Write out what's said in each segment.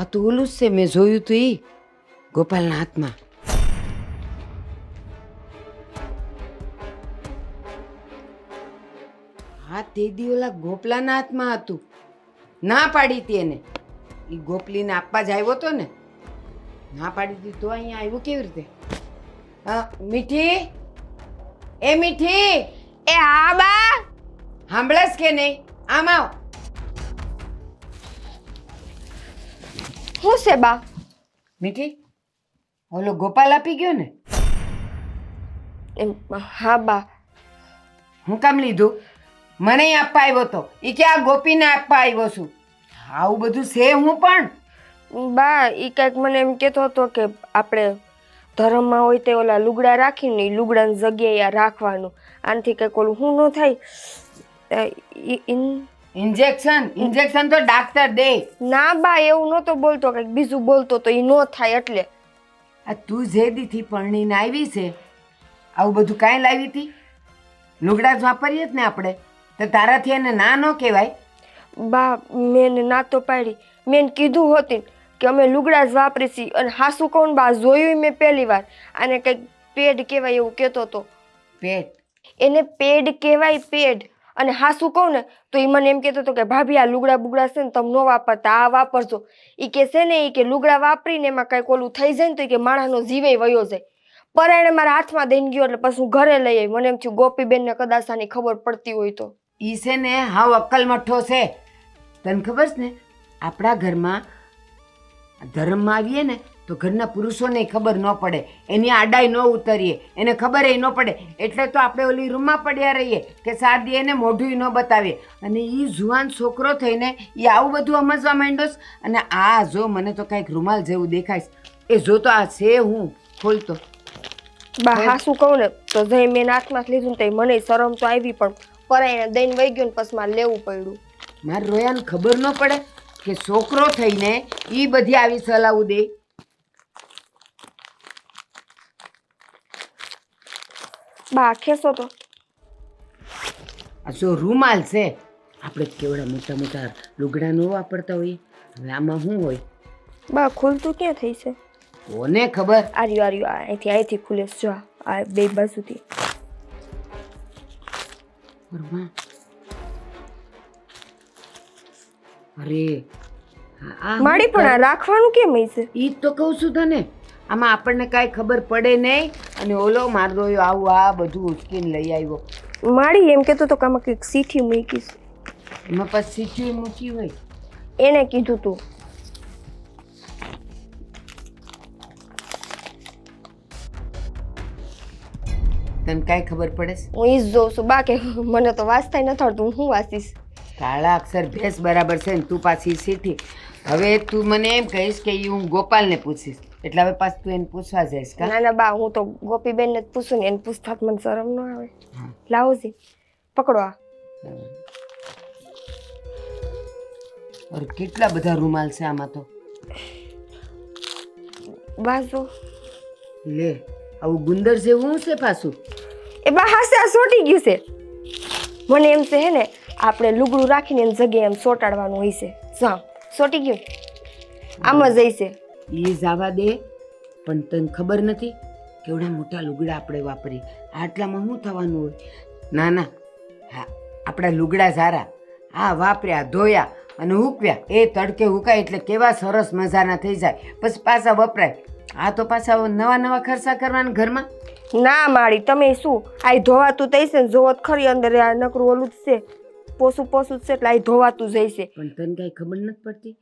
આ તો ઓલું જ છે મેં જોયું તું એ ગોપાલના હાથમાં. હા તે દી ઓલા ગોપલાના હાથમાં હતું. ના પાડી હતી એને. એ ગોપલીને આપવા જ આવ્યો હતો ને. ના પાડી હતી તો અહીંયા આવ્યું કેવી રીતે? હા મીઠી? એ મીઠી? એ આ બા. સાંભળસ કે નહીં? આમ આવ. શું છે બા? મીઠી? ઓલો ગોપાલ આપી ગયો ને? એમ હા બા. હું કામ લીધું? મને આપવા આવ્યો તો. એ કે આ ગોપીને આપવા આવ્યો છું. આવું બધું છે હું પણ? બા એ કંઈક મને એમ કહેતો હતો કે આપણે ધર્મમાં હોય તે ઓલા લુગડા રાખીને એ લુગડાની જગ્યાએ આ રાખવાનું. આનાથી કંઈક ઓલું શું ન થાય. ઈન- ઇન્જેક્શન ઇન્જેક્શન તો ડાક્ટર દે. ના બા એવું નહોતો બોલતો કંઈક બીજું બોલતો તો એ ન થાય એટલે. આ તું જે દીથી પરણીને આવી છે. આવું બધું કાંઈ લાવી હતી? લુગડા જ વાપરીએ જ ને આપણે. તો તારાથી એને ના ન કહેવાય. બા મેં ના તો પાડી. મેં કીધું હોતી કે અમે લુગડા જ વાપરી છીએ અને હાસુ કોણ બા જોયું મેં પહેલી વાર. આને કંઈક પેડ કહેવાય એવું કહેતો હતો પેડ? એને પેડ કહેવાય પેડ. અને હાસુ કહું ને, તો એ મને એમ કહેતો હતો કે, ભાભી, આ લુગડા બુગડા છે ને તમે ન વાપરતા, આ વાપરજો. એ કે છે ને એ કે લુગડા વાપરીને એમાં કંઈક ઓલું થઈ જાય ને તો એ કે માણસનો જીવે વયો જાય. એણે મારા હાથમાં દઈને ગયો એટલે પછી હું ઘરે લઈ આવી. મને એમ થયું, ગોપીબેનને કદાચ આની ખબર પડતી હોય તો. ઈ છે ને હાવ અક્કલ મઠ્ઠો છે. તને ખબર છે ને, આપણા ઘરમાં ધર્મમાં આવીએ ને તો ઘરના પુરુષોને ખબર ન પડે. એની આડાઈ ન ઉતરીએ. એને ખબર ન પડે. એટલે તો આપણે ઓલી રૂમમાં પડ્યા રહીએ કે સાદી એને મોઢું ન બતાવીએ. અને એ જુવાન છોકરો થઈને એ આવું બધું સમજવા માંડ્યો અને આ જો મને તો કાંઈક રૂમાલ જેવું દેખાય એ જો તો આ છે હું. ખોલતો બા શું કહું ને? તો જઈ મેં હાથમાં લીધું ને તો મને શરમ તો આવી પણ પરાયણે દઈને વહી ગયું ને પછી મારે લેવું પડ્યું. મારે રોયાને ખબર ન પડે કે છોકરો થઈને એ બધી આવી સલાવું દે. બા ખેસો તો. આ જો રૂમાલ છે આપણે કેવડા મોટા મોટા લુગડા ન વાપરતા હોઈએ. હવે આમાં શું હોય? બા ખુલતું ક્યાં થઈ છે? કોને ખબર? આર્યું આર્યું અહીંથી અહીંથી ખુલે છે. જો આ બે બાજુથી. અરે આ- આ માડી પણ આ રાખવાનું કેમ છે? ઈ જ તો કહું છું તને. આમાં આપણને કાંઈ ખબર પડે નહીં. અને ઓલો મારો આવું આ બધું ઉચકીને લઈ આવ્યો. માડી એમ કહેતો તો કે આમાં કંઈક સીઠી મૂકીશ એમાં પછી સીઠી મૂકી હોય. એને કીધું તું. તને કાંઈ ખબર પડે છે? હું ઈ જ જોઉં છું. બા કે મને તો વાંચતાય નથી થતું હું વાંચીશ? કાળા અક્ષર ભેસ બરાબર છે ને તું પાછી સીઠી હવે તું મને એમ કહીશ કે ઈ હું ગોપાલને પૂછીશ. એટલે હવે પાછું તું એને પૂછવા જઈશ કા? ના ના બા હું તો ગોપીબેનને જ પૂછું ને એને પૂછતા મને શરમ ન આવે. લાવો જી. પકડો આ. અરે કેટલા બધા રૂમાલ છે આમાં તો? બાજુ લે આવું ગુંદર જેવું છે પાછું? એ બા હાસે આ સોટી ગયું છે. મને એમ છે હે ને આપણે લુગડું રાખીને એની જગ્યાએ એમ સોટાડવાનું હોય છે. જા સોટી ગયું. આમ જ હશે એ જવા દે. પણ તને ખબર નથી કેવડા મોટા લુગડા આપણે વાપરીએ. આટલામાં શું થવાનું હોય? ના ના. હા આપણા લુગડા સારા હા વાપર્યા ધોયા અને હૂકવ્યા એ તડકે હુકાય એટલે કેવા સરસ મજાના થઈ જાય. પછી પાછા વપરાય. આ તો પાછા નવા નવા ખર્ચા કરવાના ઘરમાં. ના માળી તમે શું? આ ધોવાતું થઈ છે ને? જોવો ખરી અંદર આ નકરું ઓલું જ છે. પોસું પોસું જ છે એટલે આ ધોવાતું જઈશે પણ તને કાંઈ ખબર નથી પડતી?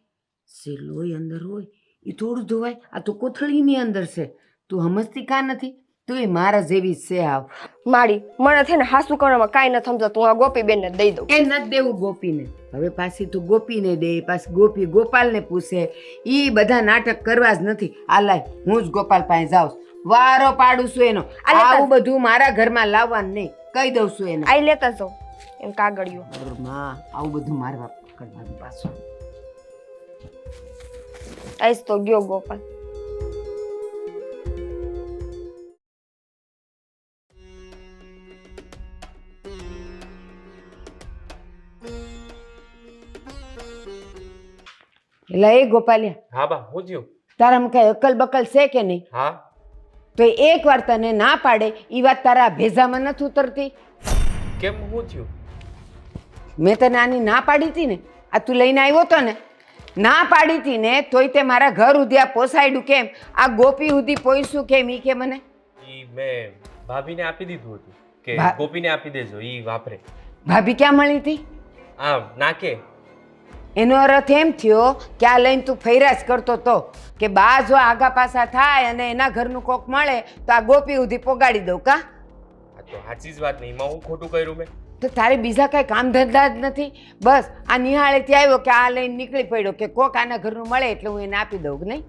સેલ લોહી અંદર હોય એ થોડું ધોવાય. આ તો કોથળીની અંદર છે. તું સમજતી કાં નથી? તું એ મારા જેવી જ છે આવ. માડી મને છે ને હાસુ કરવામાં કાંઈ નથી સમજાતું. હું આ ગોપીબેનને દઈ દઉં. એ નથી દેવું ગોપીને. હવે પાછી તું ગોપીને દે. પાછી ગોપી ગોપાલને પૂછે. એ બધા નાટક કરવા જ નથી. આ લાય હું જ ગોપાલ પાસે જાઉં વારો પાડું છું એનો. આ આવું બધું મારા ઘરમાં લાવવાનું નહીં. કહી દઉં છું એને. આઈ લેતા જાઉં. એમ કાગળિયું. માં આવું બધું મારવા કરવાનું પાછું. આઈસ તો ગયો ગોપાલ એટલે એ ગોપાલિયા હા બા હું તારા તારામાં કઈ અકલ બકલ છે કે નહીં? હા. તો એક વાર તને ના પાડે એ વાત તારા ભેજામાં નથી ઉતરતી? કેમ હું થયું? મેં તને આની ના પાડી હતી ને? આ તું લઈને આવ્યો તો ને ના પાડી હતી ને તોય તે મારા ઘર સુધી આ પોસાયડું કેમ? આ ગોપી સુધી પોઈશું કેમ ઈ કે મને? ઈ મેં ભાભીને આપી દીધું હતું કે ભા- ગોપીને આપી દેજો ઈ વાપરે. ભાભી ક્યાં મળી હતી? આ નાકે. એનો અર્થ એમ થયો કે આ લઈને તું ફૈરાશ કરતો તો કે બા જો આગા પાછા થાય અને એના ઘરનું કોક મળે તો આ ગોપી સુધી પોગાડી દઉં કા? આ તો સાચી જ વાત નહીં એમાં હું ખોટું કર્યું મેં? તો તારે બીજા કાંઈ કામ ધંધા જ નથી? બસ આ નિહાળેથી આવ્યો કે આ લઈને નીકળી પડ્યો કે કોક આના ઘરનું મળે એટલે હું એને આપી દઉં કે નહીં?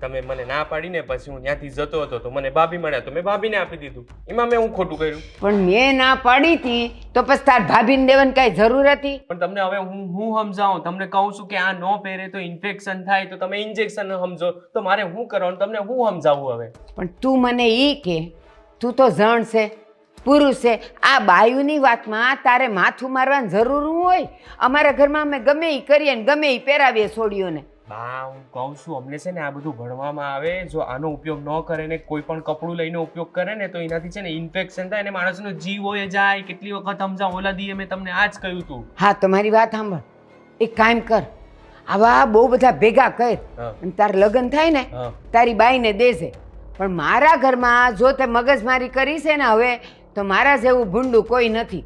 તમે મને ના પાડીને પછી હું ત્યાંથી જતો હતો તો મને ભાભી મળ્યા તો મેં ભાભીને આપી દીધું. એમાં મેં હું ખોટું કર્યું? પણ મેં ના પાડી હતી તો પછી તાર ભાભીને દેવાની કાંઈ જરૂર હતી? પણ તમને હવે હું હું સમજાવું તમને કહું છું કે આ ન પહેરે તો ઇન્ફેક્શન થાય તો તમે ઇન્જેક્શન સમજો. તો મારે શું કરવાનું? તમને હું સમજાવું હવે? પણ તું મને એ કે તું તો જણ છે પુરુષ આ બાયુની વાતમાં તારે માથું મારવાની જરૂર હોય. અમારા ઘરમાં અમે ગમે એ કરીએ ને ગમે એ પહેરાવીએ છોડીઓને બા હું કહું છું અમને છે ને આ બધું ભણવામાં આવે જો આનો ઉપયોગ ન કરે ને કોઈ પણ કપડું લઈને ઉપયોગ કરે ને તો એનાથી છે ને ઇન્ફેક્શન થાય અને માણસનો જીવ હોય જાય. કેટલી વખત સમજાવ ઓલા દીએ મેં તમને આ જ કહ્યું હતું હા તમારી વાત સાંભળ. એક કામ કર. આવા બહુ બધા ભેગા કર. અને તાર લગ્ન થાય ને તારી બાઈને દેશે પણ મારા ઘરમાં જો તે મગજમારી કરી છે ને હવે તો મારા જેવું ભૂંડું કોઈ નથી.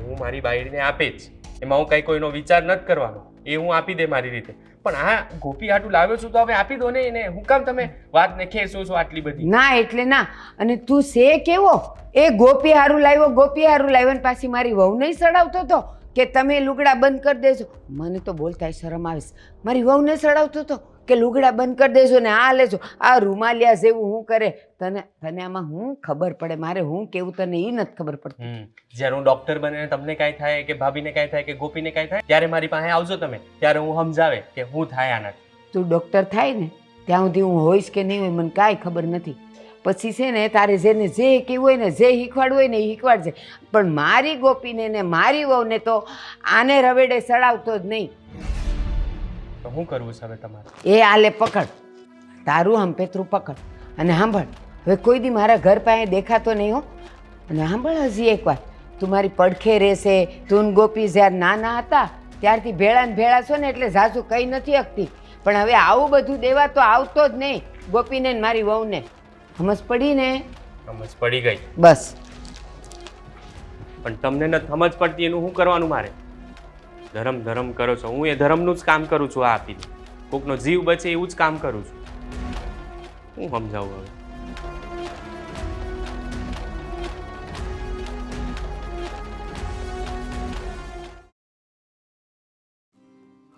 હું મારી બાયડીને આપે જ. એમાં હું કઈ કોઈનો વિચાર નથી કરવાનો. એ હું આપી દે મારી રીતે. પણ આ ગોપી હાટું લાવ્યો છું તો હવે આપી દો ને એને. હું કામ તમે વાતને ખેંચો છો આટલી બધી? ના એટલે ના. અને તું છે કેવો? એ ગોપી હારું લાવ્યો ગોપી હારું લાવ્યો ને પાછી મારી વહુ નહીં સડાવતો તો? કે તમે લુગડા બંધ કરી દેજો? મને તો બોલતા શરમ આવે છે મારી વહુને સડાવતો તો? કે લુગડા બંધ કરી દેજો ને આ લેજો. આ રૂમાલિયા જેવું હું કરે તને તને આમાં હું ખબર પડે? મારે હું કેવું તને એ નથી ખબર પડતી. જ્યારે હું ડોક્ટર બને તમને કાંઈ થાય કે ભાભીને કાંઈ થાય કે ગોપીને કાંઈ થાય ત્યારે મારી પાસે આવજો તમે. ત્યારે હું સમજાવે કે હું થાય આનાથી તું ડૉક્ટર થાય ને ત્યાં સુધી હું હોઈશ કે નહીં હોય મને કાંઈ ખબર નથી. પછી છે ને તારે જેને જે કહેવું હોય ને જે શીખવાડવું હોય ને એ શીખવાડજે. પણ મારી ગોપીને ને મારી વહુને તો આને રવેડે સડાવતો જ નહીં. તો શું કરવું છે હવે તમારે? એ આલે પકડ. તારું હંપેતરું પકડ. અને સાંભળ હવે કોઈ દી મારા ઘર પાસે દેખાતો નહીં હો. અને સાંભળ હજી એકવાર. તું મારી પડખે રહેશે તું ગોપી જ્યારે નાના હતા ત્યારથી ભેળા ને ભેળા છો ને એટલે ઝાઝુ કંઈ નથી શકતી પણ હવે આવું બધું દેવા તો આવતો જ નહીં ગોપીને ને મારી વહુને. સમજ પડી ને? સમજ પડી ગઈ. બસ. પણ તમને નથી સમજ પડતી એનું શું કરવાનું મારે? ધર્મ ધર્મ કરો છો. હું એ ધર્મનું જ કામ કરું છું આ આપીને. કોકનો જીવ બચે એવું જ કામ કરું છું. હું સમજાવું હવે?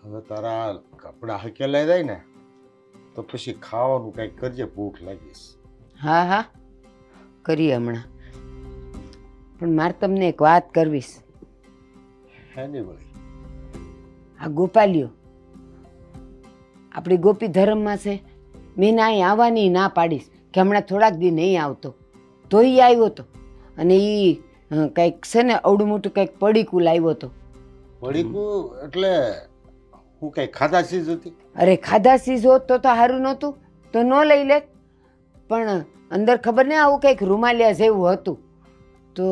હવે તારા કપડાં હકેલાઈ જાય ને તો પછી ખાવાનું કંઈક કરજે ભૂખ લાગીશ. હા હા. કરીએ હમણાં. પણ મારે તમને એક વાત કરવીશ. હે નહીં વળી? આ ગોપાલીઓ. આપણી ગોપી ધર્મમાં છે. મેં ના અહીં આવવાની ના પાડીશ. કે હમણાં થોડાક દી નહીં આવતો. તોય આવ્યો હતો અને એ કંઈક છે ને અવડું મોટું કંઈક પડીકું લાવ્યો હતો પડીકું? એટલે હું કંઈ ખાધા ચીજ હતી? અરે ખાધા સીઝ હોત તો તો સારું નહોતું. તો ન લઈ લે પણ અંદર ખબર નહીં આવું કંઈક રૂમાલિયા જેવું હતું. તો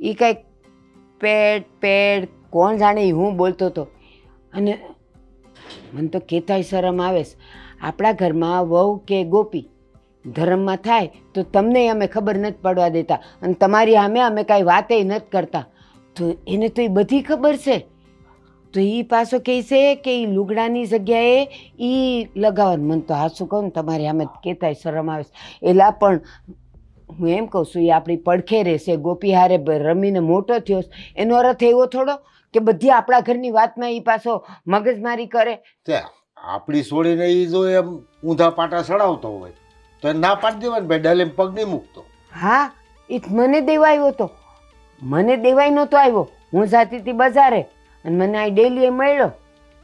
એ કંઈક પેડ પેડ કોણ જાણે હું બોલતો હતો અને મને તો કેતાય શરમ આવે આપણા ઘરમાં વહુ કે ગોપી ધર્મમાં થાય તો તમને અમે ખબર નથી પડવા દેતા અને તમારી સામે અમે કાંઈ વાતે નથી કરતા. તો એને તો એ બધી ખબર છે. તો એ પાછો કહે છે કે એ લુગડાની જગ્યાએ એ લગાવવાનું. મને તો હાસું કહું ને તમારી સામે કહેતાય શરમ આવે એલા પણ હું એમ કહું છું એ આપણી પડખે રહેશે. ગોપી હારે રમીને મોટો થયો એનો અર્થ એવો થોડો કે બધી આપણા ઘરની વાતમાં એ પાછો મગજમારી કરે? તે આપણી છોડીને એ જો એમ ઊંધા પાટા સડાવતો હોય તો ના પાડી દેવાની ભાઈ ડાલે પગ નહીં મૂકતો. હા એ જ મને દેવાયો હતો મને દેવાય નહોતો આવ્યો. હું જાતી હતી બજારે અને મને આ ડેલી મળ્યો.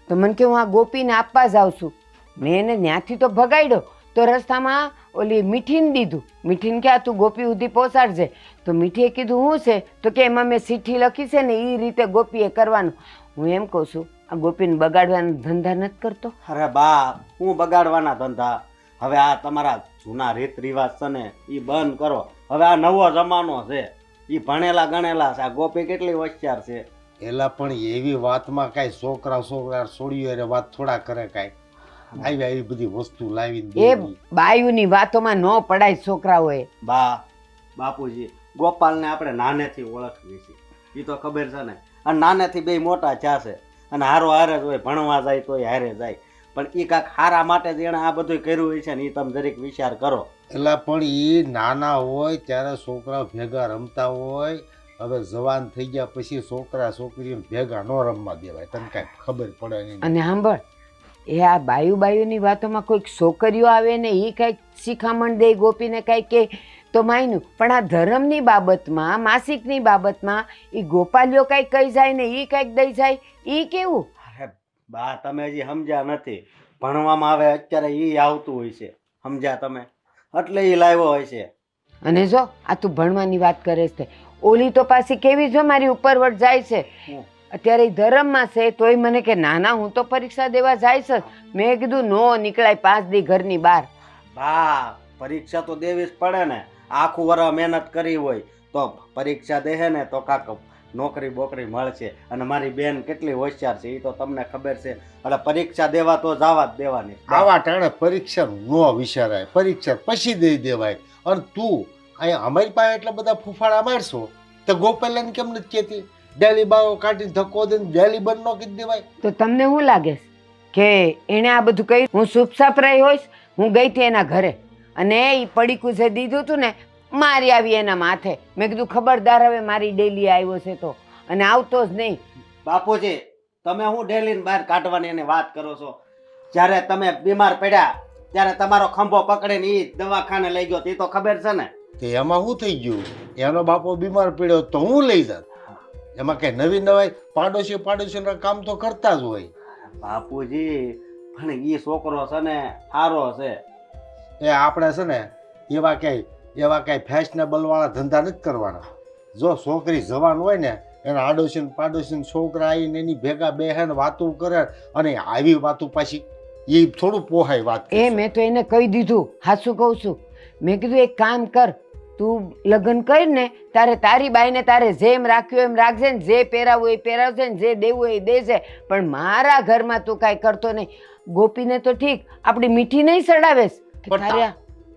તો મને કે હું આ ગોપીને આપવા જાઉં છું. મેં એને ત્યાંથી તો ભગાડ્યો. તો રસ્તામાં ઓલી મીઠીને દીધું. મીઠીને ક્યાં? તું ગોપી સુધી પહોંચાડજે. તો મીઠીએ કીધું શું છે? તો કે એમાં મેં ચીઠી લખી છે ને એ રીતે ગોપીએ કરવાનું. હું એમ કહું છું આ ગોપીને બગાડવાના ધંધા નથી કરતો? અરે બા હું બગાડવાના ધંધા? હવે આ તમારા જૂના રીત રિવાજ છે ને એ બંધ કરો. હવે આ નવો જમાનો છે. એ ભણેલા ગણેલા છે. આ ગોપી કેટલી હોશિયાર છે. એલા પણ એવી વાતમાં કાંઈ છોકરા છોકરા છોડ્યું અરે વાત થોડા કરે કાંઈ. આવી આવી બધી વસ્તુ લાવીને એ. બાયુની વાતોમાં ન પડાય છોકરાઓએ. બા બાપુજી ગોપાલને આપણે નાનેથી ઓળખીએ છીએ એ તો ખબર છે ને અને નાનેથી બે મોટા થયા છે અને હારો હારે જ હોય ભણવા જાય તોય હારે જાય. પણ એ કાંક હારા માટે જ એણે આ બધું કર્યું હોય છે ને એ તમે જરીક વિચાર કરો. એટલે પણ એ નાના હોય ત્યારે છોકરા ભેગા રમતા હોય હવે જવાન થઈ ગયા પછી છોકરા છોકરીઓ ભેગા ન રમવા દેવાય. તને કાંઈ ખબર પડે નહીં. અને સાંભળ એ આ બાયુ બાયુની વાતોમાં કોઈક છોકરીઓ આવે ને એ કાંઈક શિખામણ દે ગોપીને કાંઈક કે તો માયનું. પણ આ ધર્મની બાબતમાં માસિકની બાબતમાં એ ગોપાલીઓ કાંઈક કહી જાય ને એ કાંઈક દઈ જાય એ કેવું? અરે બા તમે હજી સમજ્યા નથી. ભણવામાં આવે અત્યારે એ આવતું હોય છે. સમજ્યા તમે? એટલે એ લાવ્યો હોય છે. અને જો આ તું ભણવાની વાત કરે છે. ઓલી તો પાછી કેવી જો મારી ઉપરવટ જાય છે. અત્યારે એ ધર્મમાં છે તોય મને કે ના ના હું તો પરીક્ષા દેવા જાય છે મેં કીધું નો નીકળાય પાંચ દી ઘરની બહાર. બા પરીક્ષા તો દેવી જ પડે ને. આખું વરસ મહેનત કરી હોય તો પરીક્ષા દે ને તો કાક નોકરી બોકરી મળશે. અને મારી બેન કેટલી હોશિયાર છે એ તો તમને ખબર છે. એટલે પરીક્ષા દેવા તો જવા જ દેવાની. આવા ટાણે પરીક્ષા ન વિચારાય. પરીક્ષા પછી દઈ દેવાય. અને તું અહીંયા અમારી પાસે એટલા બધા ફૂફાડા મારશો? તો ગોપાલન કેમ નથી કહેતી? ડેલી બાવો કાઢીને ધક્કો દઈને ડેલી બંધ ન કરી દેવાય. તો તમને શું લાગે છે કે એણે આ બધું કહ્યું હું સુપસાપ રહી હોઈશ હું ગઈ હતી એના ઘરે. અને એ પડીકું જે દીધું હતું ને મારી આવી એના માથે. મેં કીધું ખબરદાર હવે મારી ડેલી આવ્યો છે તો. અને આવતો જ નહીં. બાપુજી તમે હું ડેલીને બહાર કાઢવાની એની વાત કરો છો? જ્યારે તમે બીમાર પડ્યા ત્યારે તમારો ખંભો પકડીને એ દવાખાને લઈ ગયો તે તો ખબર છે ને? તે એમાં શું થઈ ગયું? એનો બાપો બીમાર પડ્યો તો હું લઈ જાત? એમાં કઈ નવી નવાઈ પાડોશી પાડોશીના કામ તો કરતા જ હોય. બાપુજી પણ એ છોકરો છે ને સારો છે. એ આપણે છે ને એવા ક્યાંય એવા કાંઈ ફેશનેબલ વાળા ધંધા નથી કરવાના. જો છોકરી જવાન હોય ને એના આડોશી ને પાડોશી ને છોકરા આવીને એની ભેગા બેહેન વાતો કરે અને આવી વાતો પાછી એ થોડું પોહાય વાત એ મેં તો એને કહી દીધું હાસું કહું છું. મેં કીધું એક કામ કર તું લગ્ન કર ને તારે તારી બાઈને તારે જેમ રાખ્યું એમ રાખજે ને જે પહેરાવું એ પહેરાવશે ને જે દેવું હોય એ દેજે. પણ મારા ઘરમાં તું કાંઈ કરતો નહીં. ગોપીને તો ઠીક આપણી મીઠી નહીં સડાવેશ. તારે આ-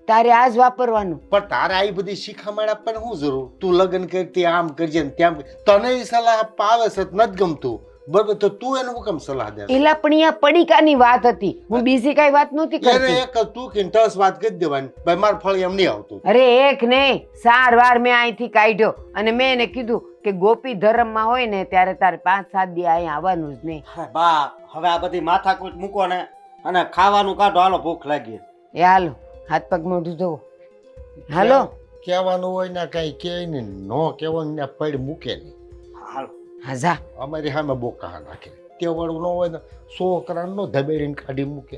તારે આ જ વાપરવાનું. પણ તારે આવી બધી શીખામણ આપવાની શું જરૂર તું લગ્ન કરતી આમ કરજે ને તેમ તને સલાહ આપવા આવે છે નથી ગમતું. બરોબર તો તું એને હું કેમ સલાહ દે? એલા પણ અહીંયા પડીકાની વાત હતી. હું બીજી કઈ વાત નહોતી કરતી. એક તું કે ટસ વાત કરી દેવાની. ભાઈ માર ફળ એમ નહીં આવતું. અરે એક નહીં. સાર વાર મેં અહીંથી કાઢ્યો. અને મેં એને કીધું કે ગોપી ધર્મમાં હોય ને ત્યારે તારે પાંચ સાત દી અહીંયા આવવાનું જ નહીં. બા હવે આ બધી માથાકૂટ મૂકો ને અને ખાવાનું કાઢો. હાલો ભૂખ લાગી. એ હાલો. હાથ પગ મોઢું ધોવો. હાલો. કહેવાનું હોય ને કઈ કે ને ન કહેવાનું પડ મૂકે નહીં. હાલો. હા જા અમારી સામે બોકા નાખે તે વાળું ન હોય ને, છોકરાને નો ધબેડીને કાઢી મૂકે.